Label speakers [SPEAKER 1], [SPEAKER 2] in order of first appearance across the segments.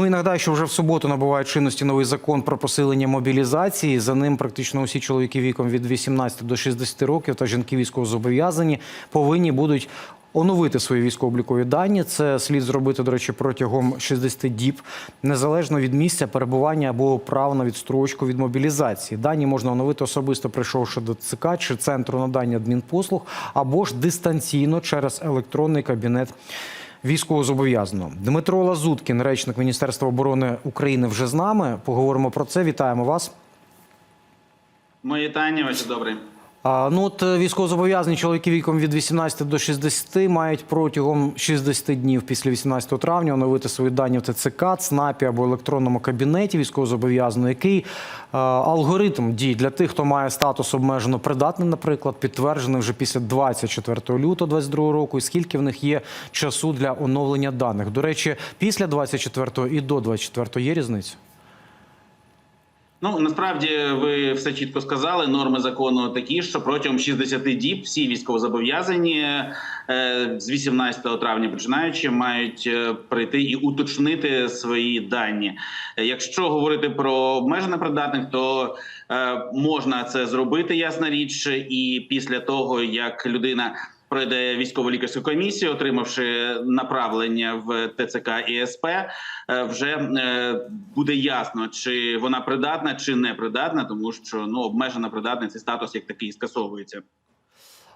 [SPEAKER 1] Ну і нагадаю, що вже в суботу набуває чинності новий закон про посилення мобілізації. За ним практично усі чоловіки віком від 18 до 60 років та жінки військовозобов'язані повинні будуть оновити свої військово-облікові дані. Це слід зробити, до речі, протягом 60 діб, незалежно від місця перебування або прав на відстрочку від мобілізації. Дані можна оновити особисто прийшовши до ЦК чи центру надання адмінпослуг, або ж дистанційно через електронний кабінет військовозобов'язаного. Дмитро Лазуткін, речник Міністерства оборони України, вже з нами. Поговоримо про це. Вітаємо вас.
[SPEAKER 2] Мої вітання, очі добре.
[SPEAKER 1] Ну от е, військовозобов'язані чоловіки віком від 18 до 60 мають протягом 60 днів після 18 травня оновити свої дані в ТЦК, ЦНАПі або електронному кабінеті військовозобов'язаного. Який е, алгоритм дій для тих, хто має статус обмежено придатний, наприклад, підтверджений вже після 24 лютого 2022 року, і скільки в них є часу для оновлення даних? До речі, після 24 і до 24 є різниця?
[SPEAKER 2] Ну насправді ви все чітко сказали. Норми закону такі, що протягом 60 діб всі військовозобов'язані е, з 18 травня починаючи мають е, прийти і уточнити свої дані. Якщо говорити про обмежено придатних, то е, можна це зробити, ясна річ, і після того як людина. Пройде військово лікарську комісію, отримавши направлення в ТЦК і СП, е, вже е, буде ясно, чи вона придатна, чи не придатна, тому що ну обмежена придатна цей статус як такий скасовується.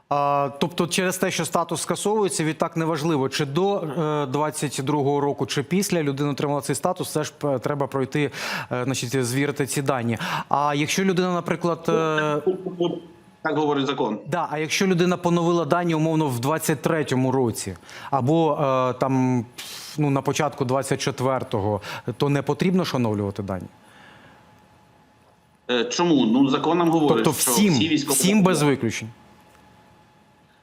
[SPEAKER 1] А, тобто, через те, що статус скасовується, відтак неважливо, чи до е, 22-го року, чи після людина отримала цей статус, все ж е, треба пройти, е, значить, звірити ці дані. А якщо людина, наприклад, е,
[SPEAKER 2] Так говорить закон.
[SPEAKER 1] да, а якщо людина поновила дані умовно в 23-му році, або е, там ну на початку 24-го, то не потрібно ж оновлювати дані.
[SPEAKER 2] Е, Чому ну закон нам говорить,
[SPEAKER 1] Тобто,
[SPEAKER 2] що
[SPEAKER 1] всім,
[SPEAKER 2] всі військові
[SPEAKER 1] всім без виключень.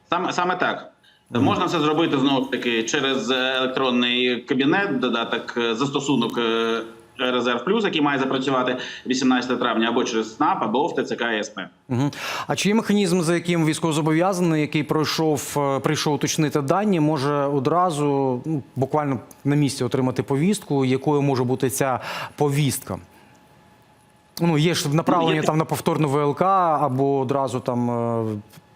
[SPEAKER 2] Саме саме так. Можна це зробити знову ж таки через електронний кабінет, додаток е, застосунок е, Резерв Плюс, який має запрацювати 18 травня, або через СНАП, або в ТЦК і СП.
[SPEAKER 1] Угу. А чи є механізм, за яким військовозобов'язаний, який пройшов, е, прийшов уточнити дані, може одразу ну, буквально на місці отримати повістку, якою може бути ця повістка? Ну, є ж направлення
[SPEAKER 2] Ну,
[SPEAKER 1] там на повторну ВЛК, або одразу там е,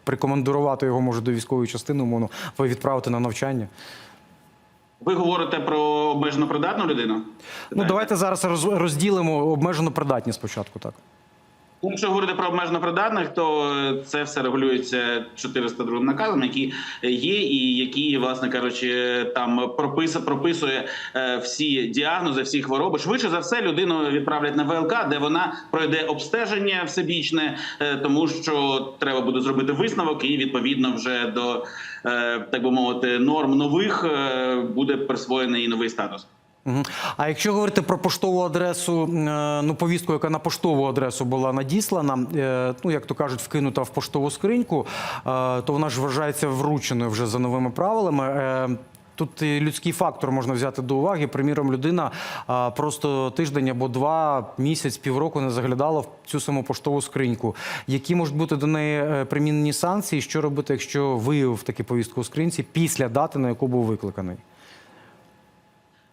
[SPEAKER 1] прикомандирувати його може до військової частини, умовно, відправити на навчання.
[SPEAKER 2] Ви говорите про обмежено придатну людину?
[SPEAKER 1] Ну, давайте зараз роз- розділимо обмежену придатність спочатку, так.
[SPEAKER 2] Якщо говорити про обмежено придатних, то е, це все регулюється 402 наказом, які є, і які, власне кажучи, там пропис, прописує е, всі діагнози, всі хвороби. Швидше за все, людину відправлять на ВЛК, де вона пройде обстеження всебічне, е, тому що треба буде зробити висновок, і відповідно вже до е, так би мовити норм нових е, буде присвоєний новий статус.
[SPEAKER 1] А якщо говорити про поштову адресу, е, ну повістку, яка на поштову адресу була надіслана, е, ну як то кажуть, вкинута в поштову скриньку, е, то вона ж вважається врученою вже за новими правилами. Тут і людський фактор можна взяти до уваги. Приміром, людина просто тиждень або два місяць, півроку не заглядала в цю саму поштову скриньку. Які можуть бути до неї примінені санкції? Що робити, якщо виявив таку повістку у скринці після дати, на яку був викликаний?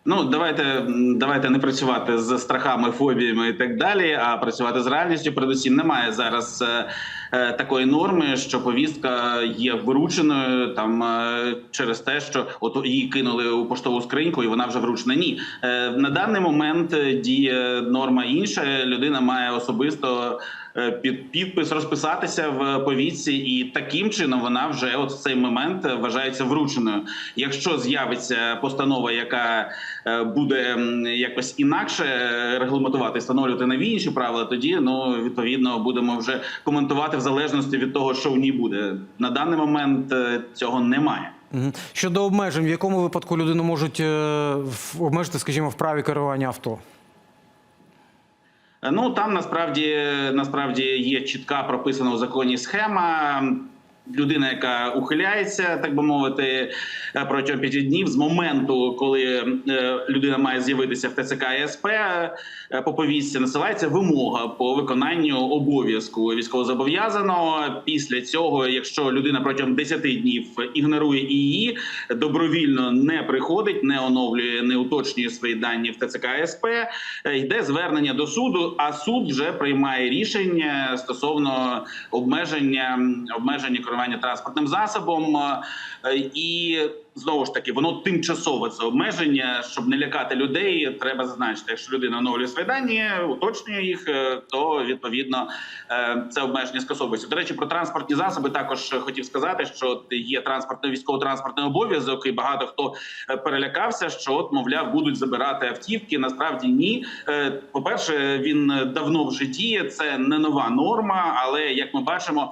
[SPEAKER 2] Ну давайте давайте не працювати з страхами, фобіями і так далі, а працювати з реальністю. Передусім, немає зараз е, такої норми, що повістка є врученою там е, через те, що от її кинули у поштову скриньку, і вона вже вручена. Ні, е, на даний момент е, діє норма інша. Людина має особисто. е, Під підпис розписатися в повістці, і таким чином вона вже от в цей момент е, вважається врученою. Якщо з'явиться постанова, яка е, буде якось інакше е, регламентувати, встановлювати нові інші правила, тоді ну відповідно будемо вже коментувати в залежності від того, що в ній буде. На даний момент е, цього немає.
[SPEAKER 1] Щодо обмежень, в якому випадку людину можуть е, обмежити, скажімо, в праві керування авто?
[SPEAKER 2] Е, Ну там насправді насправді є чітка прописана у законі схема. Людина, яка ухиляється, так би мовити, е, протягом п'яти днів з моменту, коли е, людина має з'явитися в ТЦК СП, е, по повістці насилається вимога по виконанню обов'язку військовозобов'язаного. Після цього, якщо людина протягом 10 днів ігнорує її, добровільно не приходить, не оновлює, не уточнює свої дані в ТЦК СП, йде звернення до суду. А суд вже приймає рішення стосовно обмеження обмеження керування транспортним засобом. Е, І знову ж таки, воно тимчасове це обмеження, щоб не лякати людей. Треба зазначити, якщо людина оновлює свої дані, уточнює їх, е, то відповідно е, це обмеження скасовується. До речі, про транспортні засоби також хотів сказати, що є транспортний військово-транспортний обов'язок, і багато хто е, перелякався, що от мовляв будуть забирати автівки. Насправді ні. По перше, він давно вже діє. Це не нова норма, але як ми бачимо,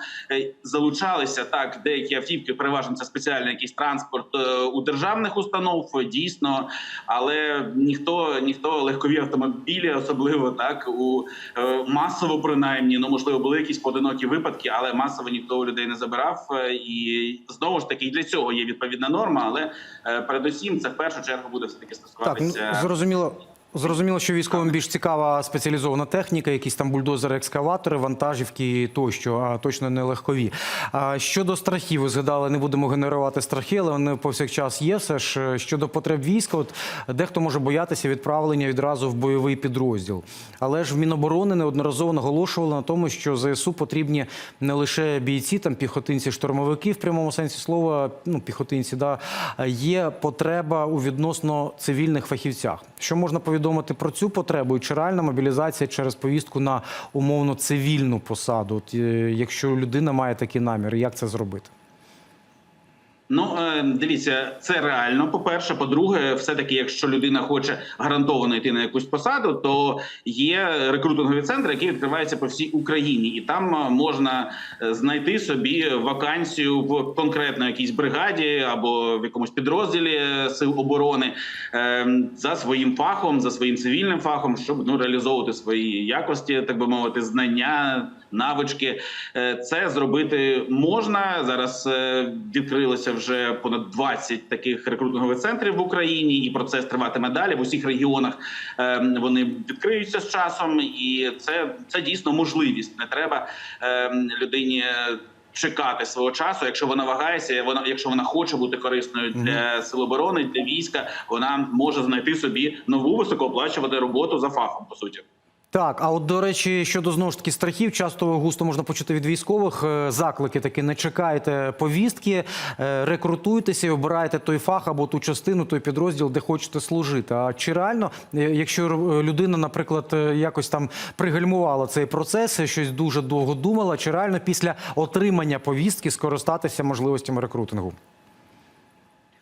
[SPEAKER 2] залучалися так деякі автівки. Переважно це спеціальний якийсь транспорт у державних установ. Дійсно, але ніхто ніхто легкові автомобілі, особливо так у е, масово принаймні, ну можливо, були якісь поодинокі випадки, але масово ніхто у людей не забирав. Е, І знову ж таки для цього є відповідна норма. Але е, передусім це в першу чергу буде все таки
[SPEAKER 1] Так, ну,
[SPEAKER 2] стосуватися.
[SPEAKER 1] зрозуміло. Зрозуміло, що військовим більш цікава спеціалізована техніка, якісь там бульдозери, екскаватори, вантажівки тощо, а точно не легкові. А щодо страхів, ви згадали, не будемо генерувати страхи, але вони повсякчас є. Все ж щодо потреб війська, от дехто може боятися відправлення відразу в бойовий підрозділ. Але ж в Міноборони неодноразово наголошували на тому, що ЗСУ потрібні не лише бійці, там піхотинці, штурмовики в прямому сенсі слова, ну піхотинці, да є потреба у відносно цивільних фахівцях. Що можна повідомити про цю потребу? І чи реальна мобілізація через повістку на умовно цивільну посаду? От, е, якщо людина має такі наміри, як це зробити?
[SPEAKER 2] Ну е, дивіться, це реально. По перше, по-друге, все таки, якщо людина хоче гарантовано йти на якусь посаду, то є рекрутингові центри, які відкриваються по всій Україні, і там е, можна е, знайти собі вакансію в конкретно якійсь бригаді або в якомусь підрозділі сил оборони за своїм фахом, за своїм цивільним фахом, щоб ну реалізовувати свої якості, так би мовити, знання. Навички це зробити можна зараз. Відкрилося вже понад 20 таких рекрутингових центрів в Україні, і процес триватиме далі в усіх регіонах. е, Вони відкриються з часом, і це, це дійсно можливість. Не треба е, людині. Чекати свого часу, якщо вона вагається, вона якщо вона хоче бути корисною для сил оборони, для війська, вона може знайти собі нову високооплачувану роботу за фахом. По суті.
[SPEAKER 1] Так, а от до речі, щодо знову ж таки страхів, часто густо можна почути від військових е, заклики такі: не чекайте повістки, е, рекрутуйтеся і обирайте той фах або ту частину, той підрозділ, де хочете служити. А чи реально, е, якщо людина, наприклад, якось там пригальмувала цей процес, щось дуже довго думала, чи реально після отримання повістки скористатися можливостями рекрутингу?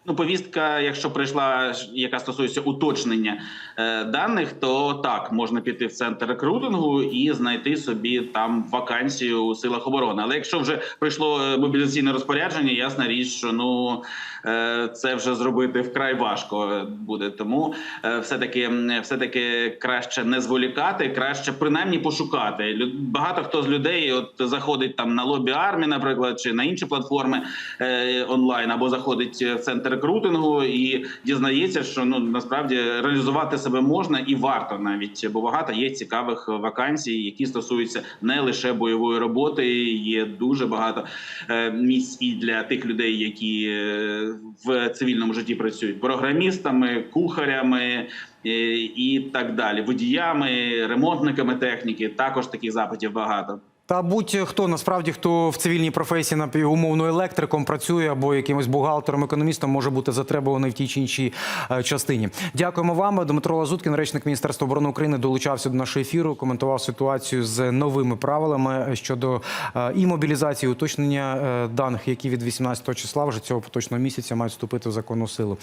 [SPEAKER 2] Ну, повістка, якщо прийшла, яка стосується уточнення е, даних, то так можна піти в центр рекрутингу і знайти собі там вакансію у силах оборони. Але якщо вже прийшло е, мобілізаційне розпорядження, ясна річ, що ну е, це вже зробити вкрай важко буде. Тому е, все таки, все таки краще не зволікати, краще принаймні пошукати. Багато хто з людей от заходить там на лобі армії, наприклад, чи на інші платформи е, онлайн, або заходить в центр рекрутингу і дізнається, що ну насправді реалізувати себе можна і варто навіть, бо багато є цікавих вакансій, які стосуються не лише бойової роботи. Є дуже багато е, місць і для тих людей, які е, в цивільному житті працюють програмістами, кухарями. е, І так далі, водіями, ремонтниками техніки також таких запитів багато.
[SPEAKER 1] Та будь-хто насправді хто в цивільній професії напівумовно електриком працює або якимось бухгалтером, економістом може бути затребуваний в тій чи іншій е, частині. Дякуємо вам. Дмитро Лазуткін, речник Міністерства оборони України, долучався до нашого ефіру. Коментував ситуацію з новими правилами щодо е, і мобілізації, і уточнення е, даних, які від 18 числа вже цього поточного місяця мають вступити в законну силу.